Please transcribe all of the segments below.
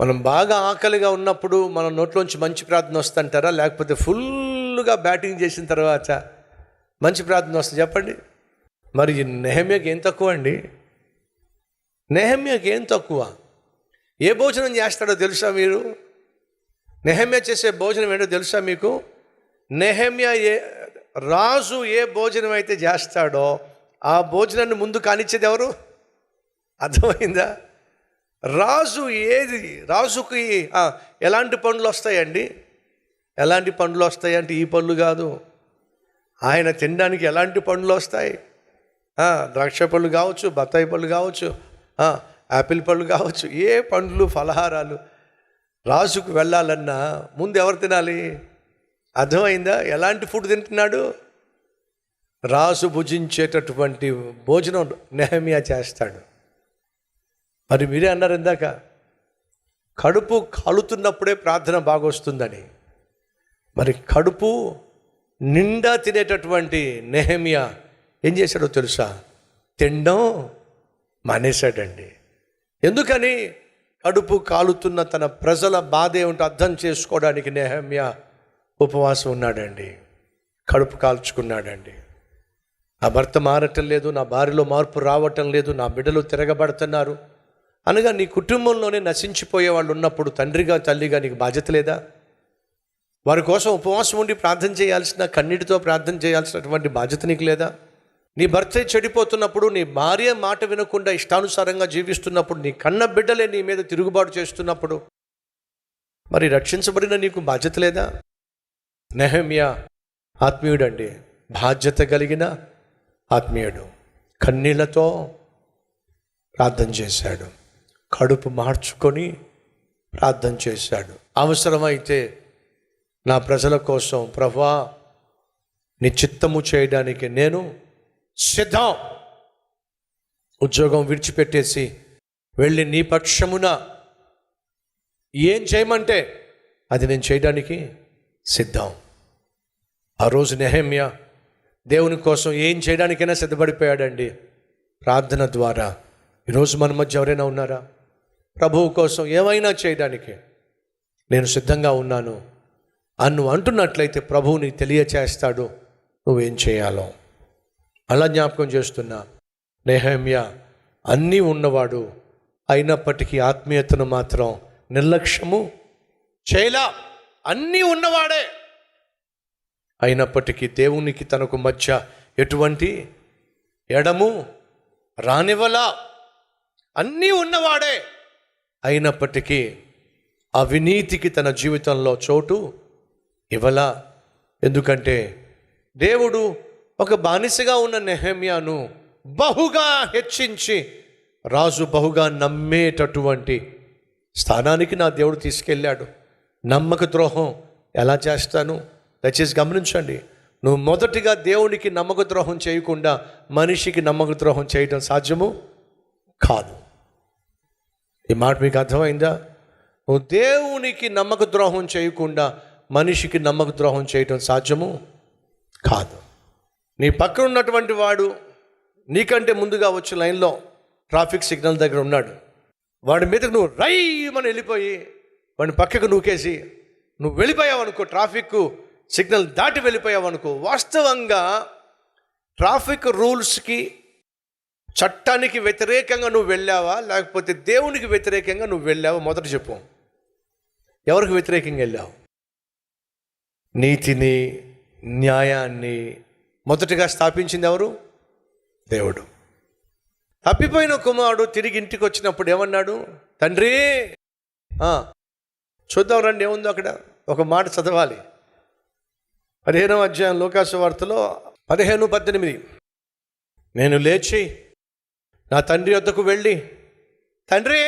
మనం బాగా ఆకలిగా ఉన్నప్పుడు మన నోట్లోంచి మంచి ప్రార్థన వస్తుంటారా? లేకపోతే ఫుల్గా బ్యాటింగ్ చేసిన తర్వాత మంచి ప్రార్థన వస్తుంది? చెప్పండి. మరి నెహమ్యకి ఏం తక్కువ అండి? నెహమ్యకి ఏం తక్కువ? ఏ భోజనం చేస్తాడో తెలుసా మీరు? నెహమ్య చేసే భోజనం ఏంటో తెలుసా మీకు? నెహమ్య ఏ రాజు ఏ భోజనం అయితే చేస్తాడో ఆ భోజనాన్ని ముందు కానిచ్చేది ఎవరు? అర్థమైందా? రాజు ఏది? రాజుకి ఎలాంటి పండ్లు వస్తాయండి? ఎలాంటి పండ్లు వస్తాయి అంటే ఈ పళ్ళు కాదు. ఆయన తినడానికి ఎలాంటి పండ్లు వస్తాయి? ద్రాక్ష పళ్ళు కావచ్చు బత్తాయి పళ్ళు కావచ్చు యాపిల్ పళ్ళు కావచ్చు ఏ పండ్లు ఫలహారాలు రాజుకు వెళ్ళాలన్నా ముందు ఎవరు తినాలి? అర్థమైందా? ఎలాంటి ఫుడ్ తింటున్నాడు? రాజు భుజించేటటువంటి భోజనం నెహమియా చేస్తాడు? మరి మీరే అన్నారు ఇందాక కడుపు కాలుతున్నప్పుడే ప్రార్థన బాగొస్తుందని. మరి కడుపు నిండా తినేటటువంటి నెహమియా ఏం చేశాడో తెలుసా? తినడం మానేశాడండి. ఎందుకని? కడుపు కాలుతున్న తన ప్రజల బాధ ఏమిటో అర్థం చేసుకోవడానికి నెహమ్య ఉపవాసం ఉన్నాడండి. కడుపు కాల్చుకున్నాడండి. నా భర్త మారటం లేదు నా భార్యలో మార్పు రావటం లేదు నా బిడ్డలు తిరగబడుతున్నారు. అనగా నీ కుటుంబంలోనే నశించిపోయే వాళ్ళు ఉన్నప్పుడు తండ్రిగా తల్లిగా నీకు బాధ్యత లేదా? వారి కోసం ఉపవాసం ఉండి ప్రార్థన చేయాల్సిన కన్నీటితో ప్రార్థన చేయాల్సినటువంటి బాధ్యత నీకు లేదా? నీ భర్త చెడిపోతున్నప్పుడు నీ భార్య మాట వినకుండా ఇష్టానుసారంగా జీవిస్తున్నప్పుడు నీ కన్న బిడ్డలే నీ మీద తిరుగుబాటు చేస్తున్నప్పుడు మరి రక్షించబడిన నీకు బాధ్యత లేదా? నెహమ్యా ఆత్మీయుడండి బాధ్యత కలిగిన ఆత్మీయుడు కన్నీళ్ళతో ప్రార్థన చేశాడు. కడుపు మార్చుకొని ప్రార్థన చేశాడు. అవసరమైతే నా ప్రజల కోసం ప్రభా నీ చిత్తము చేయడానికి నేను సిద్ధం. ఉద్యోగం విడిచిపెట్టేసి వెళ్ళి నీ పక్షమున ఏం చేయమంటే అది నేను చేయడానికి సిద్ధం. ఆ రోజు నెహమ్య దేవుని కోసం ఏం చేయడానికైనా సిద్ధపడిపోయాడండి. ప్రార్థన ద్వారా. ఈరోజు మన మధ్య ఎవరైనా ఉన్నారా? ప్రభువు కోసం ఏమైనా చేయడానికి నేను సిద్ధంగా ఉన్నాను. అన్ను అంటున్నట్లయితే ప్రభువుని తెలియచేస్తాడు. నువ్వేం చేయాలో? అలా జ్ఞాపకం చేస్తున్నా. నేహమ్య అన్నీ ఉన్నవాడు అయినప్పటికీ ఆత్మీయతను మాత్రం నిర్లక్ష్యము చేయలా. అన్నీ ఉన్నవాడే. అయినప్పటికీ దేవునికి తనకు మధ్య ఎటువంటి ఎడము రానివ్వలా. అన్నీ ఉన్నవాడే. అయినప్పటికీ అవినీతికి తన జీవితంలో చోటు ఇవ్వలా. ఎందుకంటే దేవుడు ఒక బానిసగా ఉన్న నెహమ్యాను బహుగా హెచ్చించి రాజు బహుగా నమ్మేటటువంటి స్థానానికి నా దేవుడు తీసుకెళ్ళాడు. నమ్మక ద్రోహం ఎలా చేస్తాను? దయచేసి గమనించండి. నువ్వు మొదటిగా దేవునికి నమ్మక ద్రోహం చేయకుండా మనిషికి నమ్మక ద్రోహం చేయడం సాధ్యము? కాదు. ఈ మాట మీకు అర్థమైందా? నువ్వు దేవునికి నమ్మక ద్రోహం చేయకుండా మనిషికి నమ్మక ద్రోహం చేయటం సాధ్యము? కాదు. నీ పక్కన ఉన్నటువంటి వాడు నీకంటే ముందుగా వచ్చే లైన్లో ట్రాఫిక్ సిగ్నల్ దగ్గర ఉన్నాడు. వాడి మీదకి నువ్వు రైమని వెళ్ళిపోయి వాడిని పక్కకు నూకేసి నువ్వు వెళ్ళిపోయావు అనుకో ట్రాఫిక్ సిగ్నల్ దాటి వెళ్ళిపోయావు అనుకో. వాస్తవంగా ట్రాఫిక్ రూల్స్కి చట్టానికి వ్యతిరేకంగా నువ్వు వెళ్ళావా? లేకపోతే దేవునికి వ్యతిరేకంగా నువ్వు వెళ్ళావా? మొదట చెప్పు. ఎవరికి వ్యతిరేకంగా వెళ్ళావు? నీతిని న్యాయాన్ని మొదటగా స్థాపించింది ఎవరు? దేవుడు. తప్పిపోయిన కుమారుడు తిరిగి ఇంటికి వచ్చినప్పుడు ఏమన్నాడు? తండ్రి! చూద్దాం రండి ఏముందో అక్కడ? ఒక మాట చదవాలి. పదిహేనవ అధ్యాయం లోకాసు వార్తలో పదిహేను పద్దెనిమిది. నేను లేచి నా తండ్రి వద్దకు వెళ్ళి తండ్రి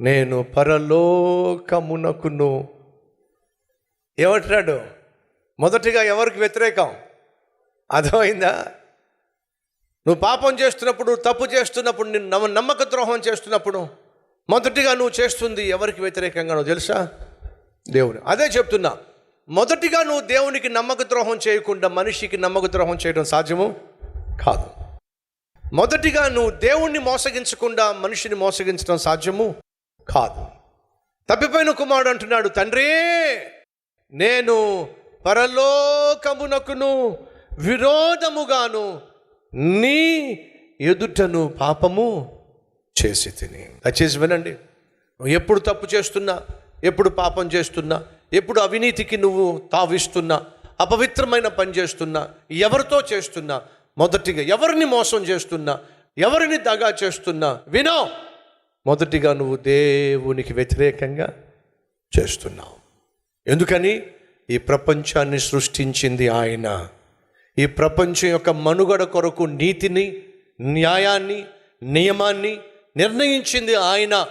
నేను పరలోకమునకును ఏమంటున్నాడు? మొదటిగా ఎవరికి వ్యతిరేకం? అర్థమైందా? నువ్వు పాపం చేస్తున్నప్పుడు తప్పు చేస్తున్నప్పుడు నిన్ను నమ్మ నమ్మక ద్రోహం చేస్తున్నప్పుడు మొదటిగా నువ్వు చేస్తుంది ఎవరికి వ్యతిరేకంగా నువ్వు తెలుసా? దేవుని. అదే చెప్తున్నా. మొదటిగా నువ్వు దేవునికి నమ్మక ద్రోహం చేయకుండా మనిషికి నమ్మక ద్రోహం చేయడం సాధ్యము కాదు. మొదటిగా నువ్వు దేవుణ్ణి మోసగించకుండా మనిషిని మోసగించడం సాధ్యము కాదు. తప్పిపోయిన కుమారుడు అంటున్నాడు తండ్రి నేను పరలోకమునకును విరోధముగాను నీ ఎదుటను పాపము చేసి తిని. దయచేసి వినండి. నువ్వు ఎప్పుడు తప్పు చేస్తున్నా ఎప్పుడు పాపం చేస్తున్నా ఎప్పుడు అవినీతికి నువ్వు తావిస్తున్నా అపవిత్రమైన పని చేస్తున్నా ఎవరితో చేస్తున్నా మొదటిగా ఎవరిని మోసం చేస్తున్నా ఎవరిని దగా చేస్తున్నా వినో. మొదటిగా నువ్వు దేవునికి వ్యతిరేకంగా చేస్తున్నావు. ఎందుకని? ఈ ప్రపంచాన్ని సృష్టించింది ఆయన. ఈ ప్రపంచం యొక్క మనుగడ కొరకు నీతిని న్యాయాన్ని నియమాన్ని నిర్ణయించింది ఆయన.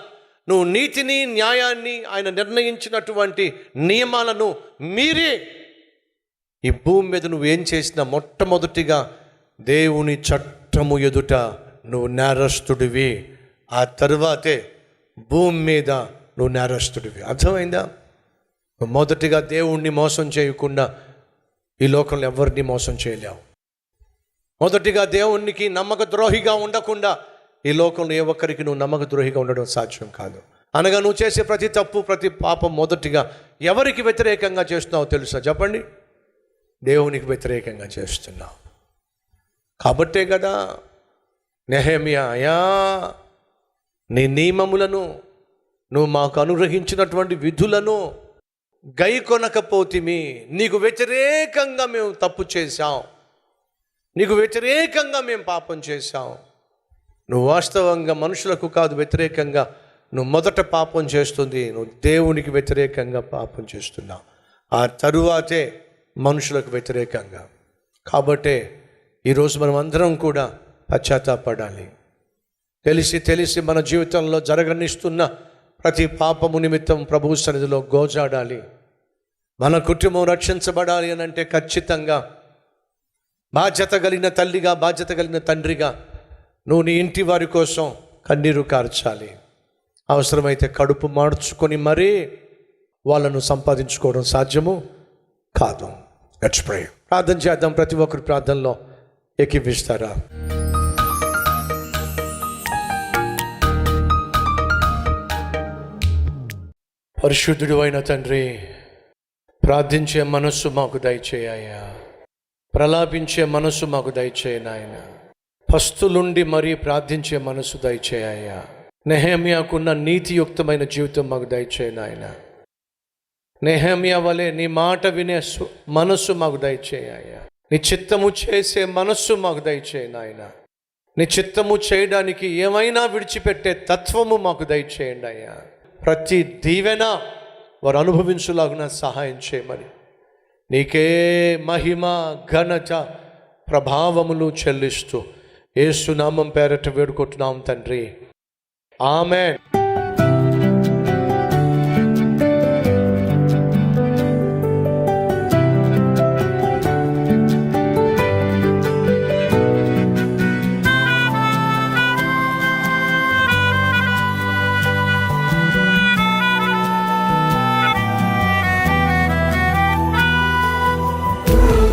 నువ్వు నీతిని న్యాయాన్ని ఆయన నిర్ణయించినటువంటి నియమాలను మీరే. ఈ భూమి మీద నువ్వు ఏం చేసినా మొట్టమొదటిగా దేవుని చట్టము ఎదుట నువ్వు నేరస్తుడివి. ఆ తరువాతే భూమి మీద నువ్వు నేరస్తుడివి. అర్థమైందా? నువ్వు మొదటిగా దేవుణ్ణి మోసం చేయకుండా ఈ లోకంలో ఎవరిని మోసం చేయలేవు. మొదటిగా దేవునికి నమ్మక ద్రోహిగా ఉండకుండా ఈ లోకంలో ఏ ఒక్కరికి నువ్వు నమ్మక ద్రోహిగా ఉండడం సాధ్యం కాదు. అనగా నువ్వు చేసే ప్రతి తప్పు ప్రతి పాపం మొదటిగా ఎవరికి వ్యతిరేకంగా చేస్తున్నావు తెలుసా? చెప్పండి. దేవునికి వ్యతిరేకంగా చేస్తున్నావు. కాబట్టే కదా నెహమియాయా నీ నియమములను నువ్వు మాకు అనుగ్రహించినటువంటి విధులను గై కొనకపోతిమి నీకు వ్యతిరేకంగా మేము తప్పు చేశాం. నీకు వ్యతిరేకంగా మేము పాపం చేశాం. నువ్వు వాస్తవంగా మనుషులకు కాదు వ్యతిరేకంగా నువ్వు మొదట పాపం చేస్తుంది. నువ్వు దేవునికి వ్యతిరేకంగా పాపం చేస్తున్నావు. ఆ తరువాతే మనుషులకు వ్యతిరేకంగా. కాబట్టే ఈరోజు మనం అందరం కూడా పశ్చాత్తాపడాలి. తెలిసి తెలిసి మన జీవితంలో జరగనిస్తున్న ప్రతి పాపము నిమిత్తం ప్రభు సన్నిధిలో గోజాడాలి. మన కుటుంబం రక్షించబడాలి అని అంటే ఖచ్చితంగా బాధ్యత కలిగిన తల్లిగా బాధ్యత కలిగిన తండ్రిగా నువ్వు నీ ఇంటి వారి కోసం కన్నీరు కార్చాలి. అవసరమైతే కడుపు మార్చుకొని మరీ వాళ్ళను సంపాదించుకోవడం సాధ్యము కాదు. లెట్స్ ప్రే ప్రార్థన చేద్దాం ప్రతి ఒక్కరి ప్రార్థనలో. ఎక్కిపిస్తారా పరిశుద్ధుడు అయిన తండ్రి ప్రార్థించే మనస్సు మాకు దయచేయ్యా ప్రలాపించే మనస్సు మాకు దయచేయ నాయన పస్తులుండి మరీ ప్రార్థించే మనస్సు దయచేయ్యా నెహేమియాకున్న నీతియుక్తమైన జీవితం మాకు దయచేయ నాయన నెహమియా వలె నీ మాట వినే మనస్సు మాకు దయచేయ్యా నీ చిత్తము చేసే మనస్సు మాకు దయచేయి నాయన. నీ చిత్తము చేయడానికి ఏమైనా విడిచిపెట్టే తత్వము మాకు దయచేయండి అయ్యా ప్రతి దీవెన వారు అనుభవించులాగున సహాయం చేయమని. నీకే మహిమ ఘనత ప్రభావములు చెల్లిస్తూ ఏసునామం పేరట వేడుకుంటున్నాం తండ్రి. ఆమె